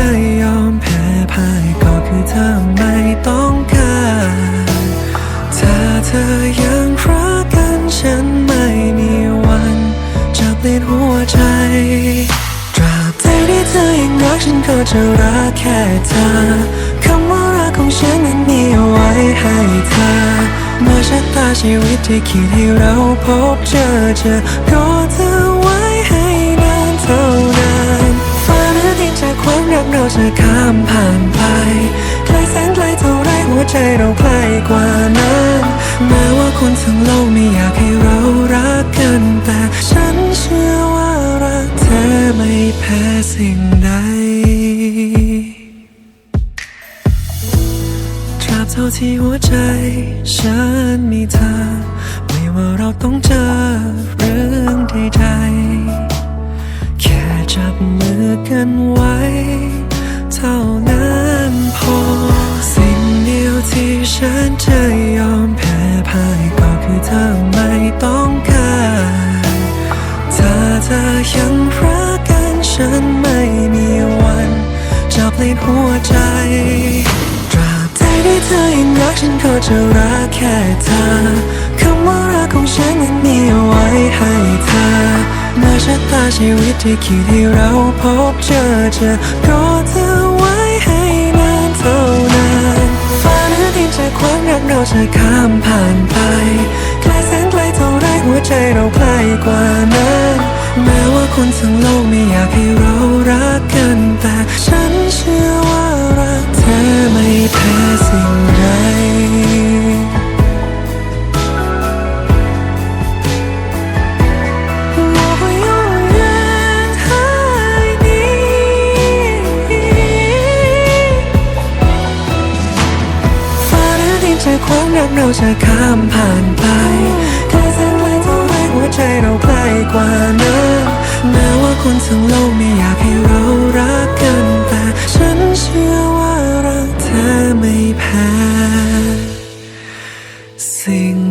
ะ จะรักแค่เธอคำว่ารักของฉันนั้นมีเอาไว้ให้เธอเมื่อชะตาชีวิตที่คิดให้เราพบเจอเจอก็เธอไว้ให้นานเท่านานฟ้าหรือดินจากความรักเราจะข้ามผ่านไปไกลแสนไกลเท่าไรหัวใจเราใกล้กว่านั้นแม้ว่าคนทั้งโลกไม่อยากให้เรารักกันแต่ฉันเชื่อว่ารักเธอไม่แพ้สิ่งใด ที่หัวใจ ฉันมีเธอ ไม่ว่าเราต้องเจอเรื่องใดๆ แค่จับมือกันไว้ เท่านั้นพอ สิ่งเดียวที่ฉันจะยอมแพ้พ่ายก็คือเธอไม่ต้องการถ้าเธอยังรักกันฉันไม่มีวันจะเปลี่ยนหัวใจ ธอยังรักฉันก็จะรักแค่เธอคำว่ารักของฉันนั้นมีเอาไว้ให้เธอเมื่อชะตาชีวิตที่คิดให้เราพบเจอเจอก็เธอไว้ให้นานเท่านานฟ้าหรือดินจากความรักเราจะข้ามผ่านไปไกลแสนไกลเท่าไรหัวใจเราใกล้กว่านั้น แม้ว่าคนทั้งโลกไม่อยากให้เรารัก รักเราจะข้ามผ่านไปแค่แสนไกลเท่าไรหัวใจเราใกล้กว่านั้นแม้ว่าคนทั้งโลกไม่อยากให้เรารักกันแต่ฉันเชื่อว่ารักเธอไม่แพ้สิ่ง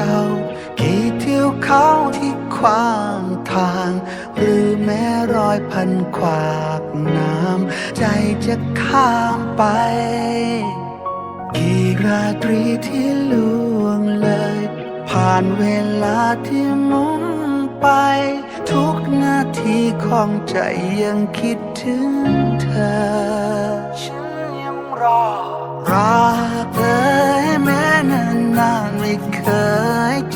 เรา กี่เที่ยวเขาที่ขวางทาง หรือแม้รอยพันขวากน้ำ ใจจะข้ามไป กี่ราตรีที่ล่วงเลย ผ่านเวลาที่หมุนไป ทุกนาทีของใจยังคิดถึงเธอ ฉันยังรอรักเธอให้แม้นานนานๆไม่เคย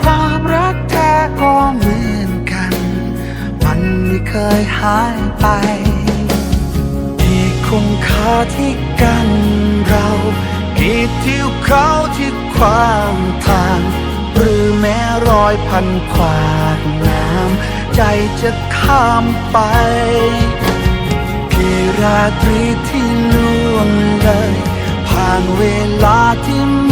ความรักแท้ก็เหมือนกัน มันไม่เคยหายไปกี่คุณค่าที่กันเรากี่ทิวเขาที่ความทาง หรือแม้รอยพันขวากน้ำใจจะข้ามไปกี่ราตรีที่ล่วงเลย ผ่านเวลาที่ม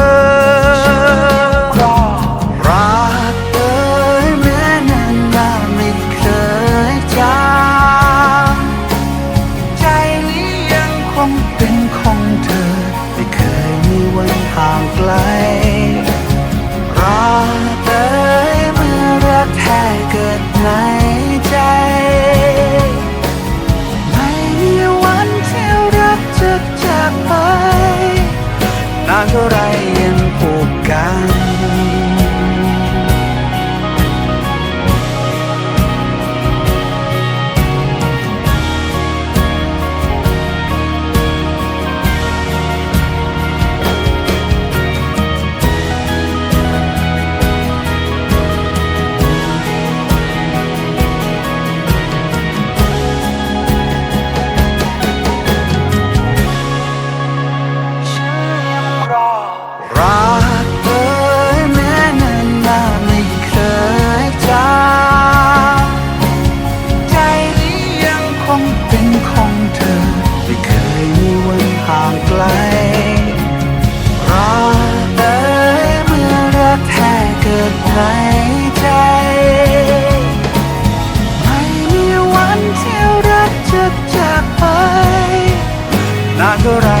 น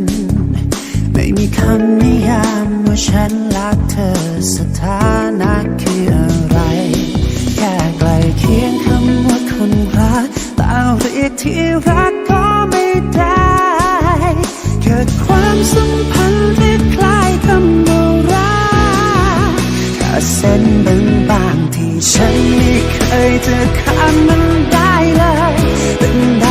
ม่มีคำนิยามว่าฉันรักเธอสถานะคืออะไร แค่ใกลเคียงคำว่าคนรักแต่เรียกที่รักก็ไม่ได้ เกิดความสัมพันธ์ที่คล้ายคำว่ารักแค่เส้นบางบางๆที่ฉันไม่เคยจะข้ามมันได้เลยเป็นได้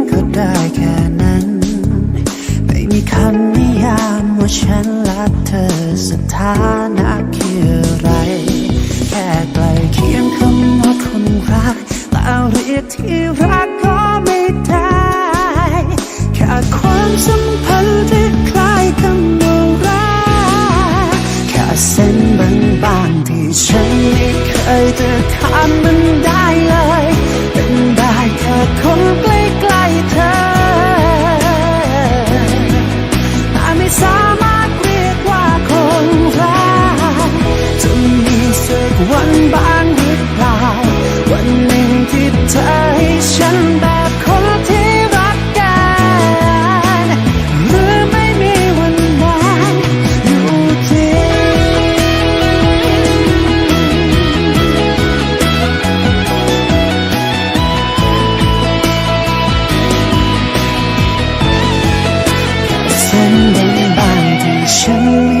ได้แค่นั้น ไม่มีคำนิยามว่าฉันรักเธอสถานะ วันบ้างหรือเปล่า วันหนึ่งที่เธอให้ฉันแบบคนที่รักกันหรือไม่มีวันนั้นอยู่ที่เส้นบางๆที่ฉัน